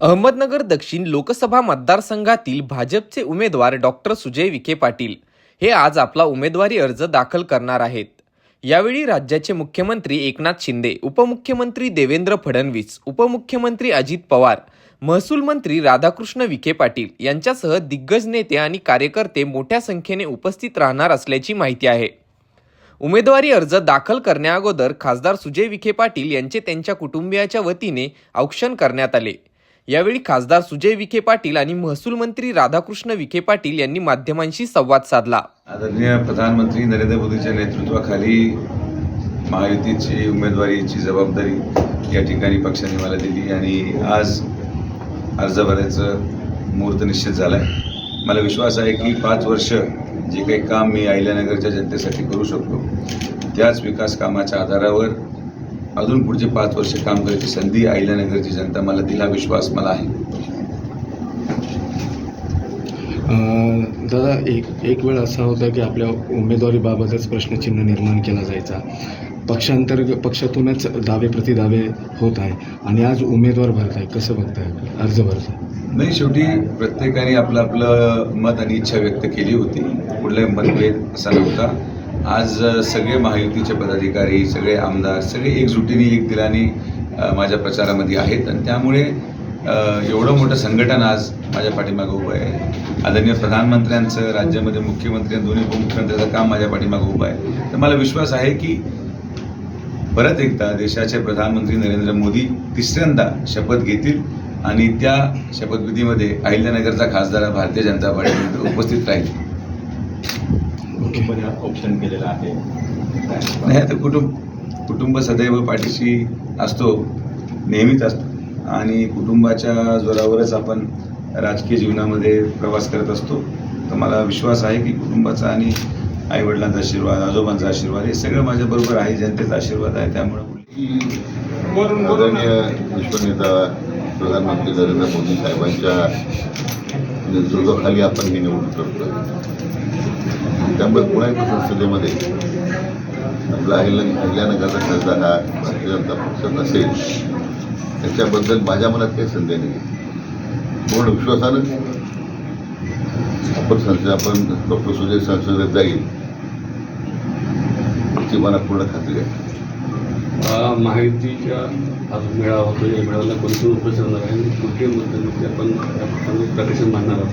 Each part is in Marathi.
अहमदनगर दक्षिण लोकसभा मतदारसंघातील भाजपचे उमेदवार डॉक्टर सुजय विखे पाटील हे आज आपला उमेदवारी अर्ज दाखल करणार आहेत. यावेळी राज्याचे मुख्यमंत्री एकनाथ शिंदे उपमुख्यमंत्री देवेंद्र फडणवीस उपमुख्यमंत्री अजित पवार महसूल मंत्री राधाकृष्ण विखे पाटील यांच्यासह दिग्गज नेते आणि कार्यकर्ते मोठ्या संख्येने उपस्थित राहणार असल्याची माहिती आहे. उमेदवारी अर्ज दाखल करण्याअगोदर खासदार सुजय विखे पाटील यांचे त्यांच्या कुटुंबियाच्या वतीने औक्षण करण्यात आले. यावेळी खासदार सुजय विखे पाटील आणि महसूल मंत्री राधाकृष्ण विखे पाटील यांनी माध्यमांशी संवाद साधला. आदरणीय प्रधानमंत्री नरेंद्र मोदीच्या नेतृत्वाखाली महायुतीची उमेदवारीची जबाबदारी या ठिकाणी पक्षाने मला दिली आणि आज अर्ज भरायचं मुहूर्त निश्चित झाला आहे मला विश्वास आहे की पाच वर्ष जे काही काम मी अहिल्यानगरच्या जनतेसाठी करू शकतो त्याच विकास कामाच्या आधारावर अजून पुढचे पाच वर्ष काम करायची संधी अहिल्यानगरची जनता मला दिला विश्वास मला आहे. दादा एक एक वेळ असा होता की आपल्या उमेदवारीबाबतच प्रश्नचिन्ह निर्माण केला जायचा. पक्षांतर्गत पक्षातूनच दावे प्रतिदावे होत आहे आणि आज उमेदवार भरत आहे. कसं बघताय? अर्ज भरत आहे. नाही शेवटी प्रत्येकाने आपलं आपलं मत आणि इच्छा व्यक्त केली होती. कुठलाही मतभेद असा नव्हता. आज सगळे महायुतीचे पदाधिकारी सगळे आमदार सगळे एकजुटीने एक दिलाने माझ्या प्रचारामध्ये आहेत आणि त्यामुळे एवढं मोठं संघटन आज माझ्या पाठीमागं उभं आहे. आदरणीय प्रधानमंत्र्यांचं राज्यामध्ये मुख्यमंत्री आणि दोन्ही उपमुख्यमंत्र्यांचं काम माझ्या पाठीमागं उभं आहे. तर मला विश्वास आहे की परत एकदा देशाचे प्रधानमंत्री नरेंद्र मोदी तिसऱ्यांदा शपथ घेतील आणि त्या शपथविधीमध्ये अहिल्यानगरचा खासदार भारतीय जनता पार्टीमध्ये उपस्थित राहील. ओके ऑप्शन केलेलं आहे. नाही आता कुटुंब कुटुंब सदैव पाठीशी असतो नेहमीच असतो. आणि कुटुंबाच्या जोरावरच आपण राजकीय जीवनामध्ये प्रवास करत असतो. तर मला विश्वास आहे की कुटुंबाचा आणि आईवडिलांचा आशीर्वाद आजोबांचा आशीर्वाद हे सगळं माझ्याबरोबर आहे जनतेचा आशीर्वाद आहे. त्यामुळं आदरणीय विश्वनेता प्रधानमंत्री नरेंद्र मोदी साहेबांच्या नेतृत्वाखाली आपण ही निवडणूक करतो त्यामुळे पुणे संसदेमध्ये आपला अहिल्या अहिल्यानगरचा खासदार हा भारतीय जनता पक्ष नसेल. त्याच्याबद्दल माझ्या मनात काही संदेह नाही. पूर्ण विश्वासानं आपण संसद आपण डॉक्टर सुजय संसदेत जाईल याची मला पूर्ण खात्री आहे. अ, महायुतीच्या आज मेळावा होतो या मेळाव्याला कोणती उपस्थित राहणार आहे कुठे मुद्दे आपण प्रकाशन प्रदर्शन मांडणार आहोत.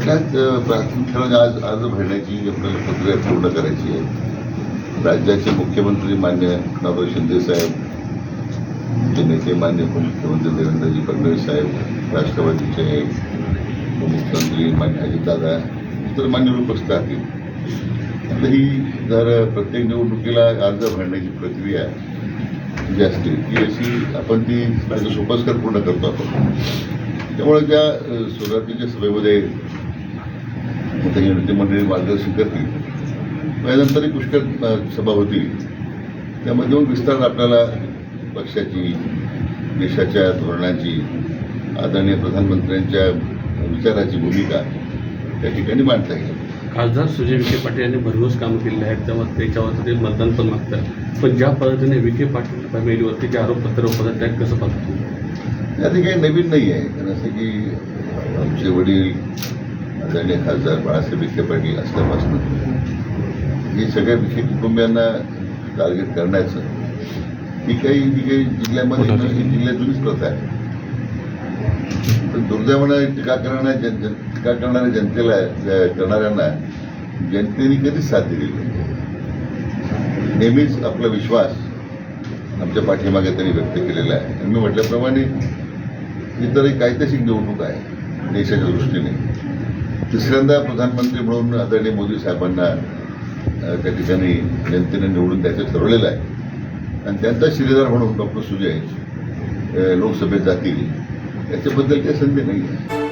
प्राथमिक ठिकाणी आज अर्ज भरण्याची आपल्याला प्रक्रिया पूर्ण करायची आहे. राज्याचे मुख्यमंत्री मान्य एकनाथराव शिंदे साहेब नेते मान्य उपमुख्यमंत्री देवेंद्रजी फडणवीस साहेब राष्ट्रवादीचे उपमुख्यमंत्री मान्य अजितदादा इतर मान्यवर उपस्थित राहतील आता ही जर प्रत्येक निवडणुकीला अर्ज भरण्याची प्रक्रिया जी असते ती अशी आपण ती सोपस्कर पूर्ण करतो आपण. त्यामुळे त्या सुरुवातीच्या सभेमध्ये त्यांची मंडळी मार्गदर्शन करतील. त्यानंतर एक पुष्कळ सभा होती त्यामध्ये मग विस्तार आपल्याला पक्षाची देशाच्या धोरणाची आदरणीय प्रधानमंत्र्यांच्या विचाराची भूमिका त्या ठिकाणी मांडता येईल. खासदार सुजय विखे पाटील यांनी भरघोस कामं केलेली आहेत. त्यामुळे त्याच्यावर ते मतदान पण मागतात. पण ज्या पद्धतीने विखे पाटील फॅमिलीवरती जे आरोपपत्र त्या कसं पाहतो? यात काही नवीन नाही आहे. कारण असं की आमचे वडील आदरणीय खासदार बाळासाहेब विखे पाटील असल्यापासून हे सगळ्या विखे कुटुंबियांना टार्गेट करण्याचं ही काही जी काही जिल्ह्यामध्ये ही जिल्ह्यात जुनीच प्रथा आहे पण दुर्दैवानं टीका करणाऱ्या जन जन- टीका करणाऱ्या जनतेला करणाऱ्यांना जनतेने कधीच साथ दिलेली नाही. नेहमीच आपला विश्वास आमच्या पाठीमागे त्यांनी व्यक्त केलेला आहे. आणि मी म्हटल्याप्रमाणे ही तर एक ऐतिहासिक निवडणूक आहे देशाच्या दृष्टीने. तिसऱ्यांदा प्रधानमंत्री म्हणून आदरणीय मोदी साहेबांना त्या ठिकाणी जनतेने निवडून द्यायचं ठरवलेलं आहे. आणि त्यांचा शिलेदार म्हणून डॉक्टर सुजय लोकसभेत जातील याच्याबद्दल काही संधी नाही आहे.